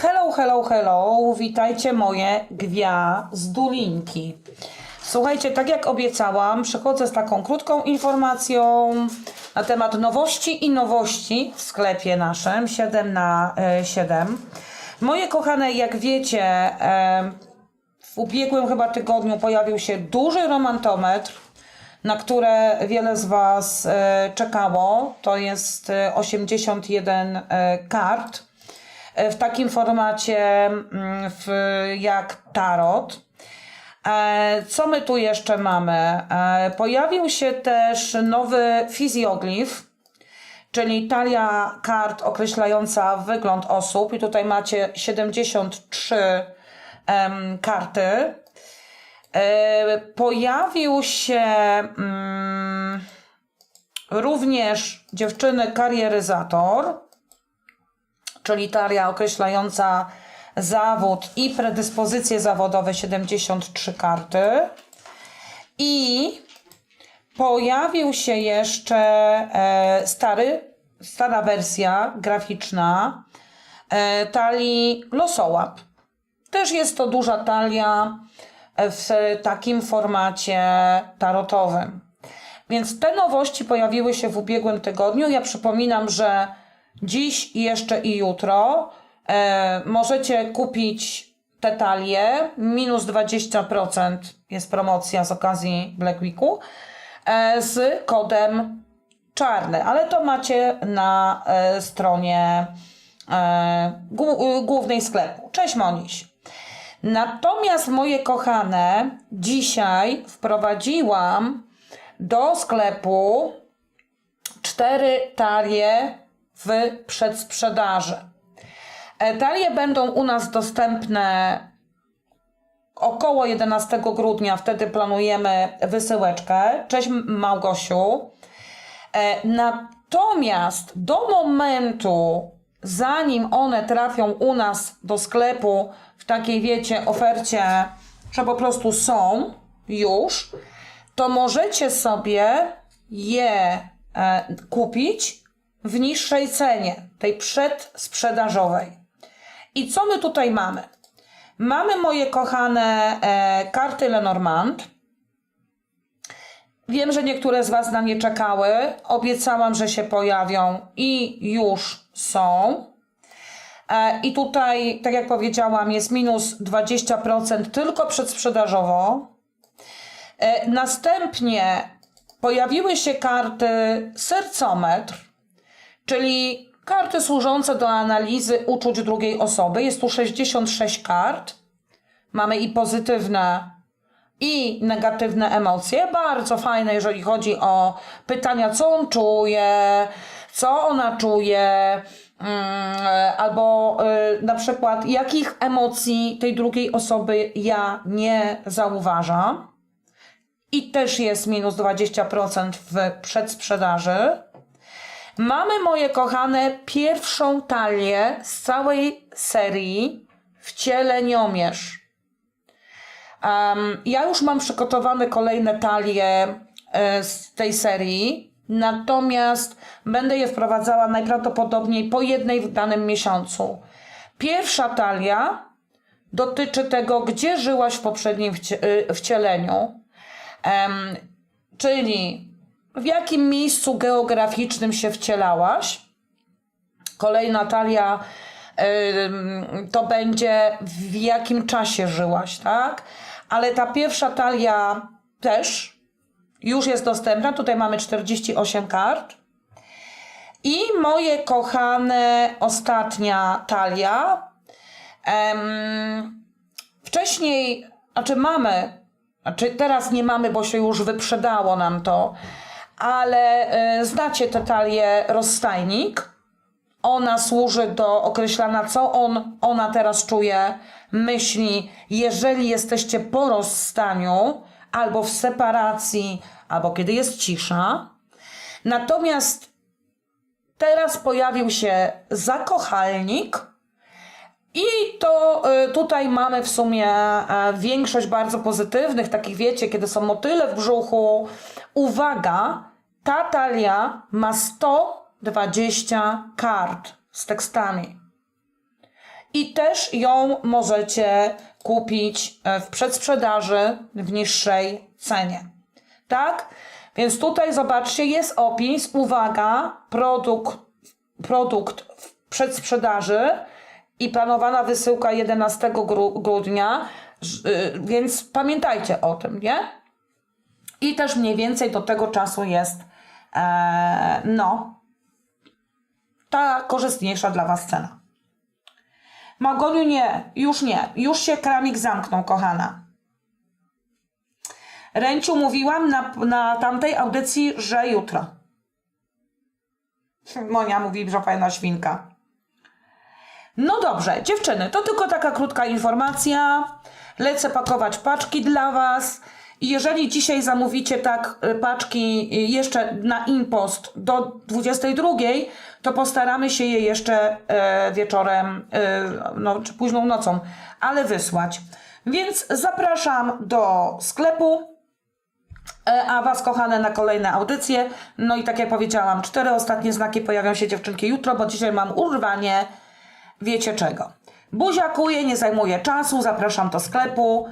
Hello, hello, hello, witajcie moje gwiazdulinki. Słuchajcie, tak jak obiecałam, przychodzę z taką krótką informacją na temat nowości i nowości w sklepie naszym 7 na 7. Moje kochane, jak wiecie, em, w ubiegłym chyba tygodniu pojawił się duży romantometr, na które wiele z Was e, czekało. To jest e, 81 e, kart e, w takim formacie mm, w, jak tarot. E, Co my tu jeszcze mamy? E, Pojawił się też nowy fizjoglif, czyli talia kart określająca wygląd osób. I tutaj macie 73 em, karty. E, Pojawił się mm, również dziewczyny karieryzator, czyli talia określająca zawód i predyspozycje zawodowe 73 karty. I pojawił się jeszcze e, stary, stara wersja graficzna e, talii Losołap. Też jest to duża talia w takim formacie tarotowym. Więc te nowości pojawiły się w ubiegłym tygodniu. Ja przypominam, że dziś, jeszcze i jutro e, możecie kupić te talie. Minus 20% jest promocja z okazji Black Weeku e, z kodem czarny, ale to macie na e, stronie e, głó- głównej sklepu. Cześć Moniś. Natomiast moje kochane, dzisiaj wprowadziłam do sklepu cztery talie w przedsprzedaży. Talie będą u nas dostępne około 11 grudnia, wtedy planujemy wysyłeczkę. Cześć Małgosiu. E, Natomiast do momentu, zanim one trafią u nas do sklepu w takiej, wiecie, ofercie, że po prostu są już, to możecie sobie je e, kupić w niższej cenie, tej przedsprzedażowej. I co my tutaj mamy? Mamy moje kochane e, karty Lenormand. Wiem, że niektóre z Was na nie czekały. Obiecałam, że się pojawią i już są. E, I tutaj, tak jak powiedziałam, jest minus 20% tylko przedsprzedażowo. E, Następnie pojawiły się karty sercometr, czyli karty służące do analizy uczuć drugiej osoby. Jest tu 66 kart. Mamy i pozytywne, i negatywne emocje. Bardzo fajne, jeżeli chodzi o pytania, co on czuje, co ona czuje, mm, albo y, na przykład jakich emocji tej drugiej osoby ja nie zauważam. I też jest minus 20% w przedsprzedaży. Mamy, moje kochane, pierwszą talię z całej serii wcieleniomierz. Um, ja już mam przygotowane kolejne talie e, z tej serii, natomiast będę je wprowadzała najprawdopodobniej po jednej w danym miesiącu. Pierwsza talia dotyczy tego, gdzie żyłaś w poprzednim wcie- y, wcieleniu, Em, czyli w jakim miejscu geograficznym się wcielałaś. Kolejna talia to będzie w jakim czasie żyłaś, tak? Ale ta pierwsza talia też już jest dostępna. Tutaj mamy 48 kart. I moje kochane, ostatnia talia. Wcześniej, znaczy mamy, znaczy teraz nie mamy, bo się już wyprzedało nam to, ale y, znacie tę talię rozstajnik. Ona służy do określania, co on, ona teraz czuje, myśli, jeżeli jesteście po rozstaniu, albo w separacji, albo kiedy jest cisza. Natomiast teraz pojawił się zakochalnik, i to y, tutaj mamy w sumie e, większość bardzo pozytywnych, takich wiecie, kiedy są motyle w brzuchu. Uwaga, ta talia ma 120 kart z tekstami. i też ją możecie kupić e, w przedsprzedaży w niższej cenie. Tak? Więc tutaj zobaczcie, jest opis, uwaga, produkt, produkt w przedsprzedaży i planowana wysyłka 11 gru- grudnia, y, więc pamiętajcie o tym, nie? I też mniej więcej do tego czasu jest, e, no, ta korzystniejsza dla Was cena. Magoniu nie, już nie, już się kramik zamknął, kochana. Ręciu mówiłam na, na tamtej audycji, że jutro. Monia mówi, że fajna świnka. No dobrze, dziewczyny, to tylko taka krótka informacja. Lecę pakować paczki dla Was. I jeżeli dzisiaj zamówicie tak y, paczki y, jeszcze na impost do 22, to postaramy się je jeszcze e, wieczorem, e, no, czy późną nocą, ale wysłać. Więc zapraszam do sklepu. E, A Was, kochane, na kolejne audycje. No i tak jak powiedziałam, cztery ostatnie znaki pojawią się dziewczynki jutro, bo dzisiaj mam urwanie wiecie czego. Buziakuję, nie zajmuję czasu, zapraszam do sklepu.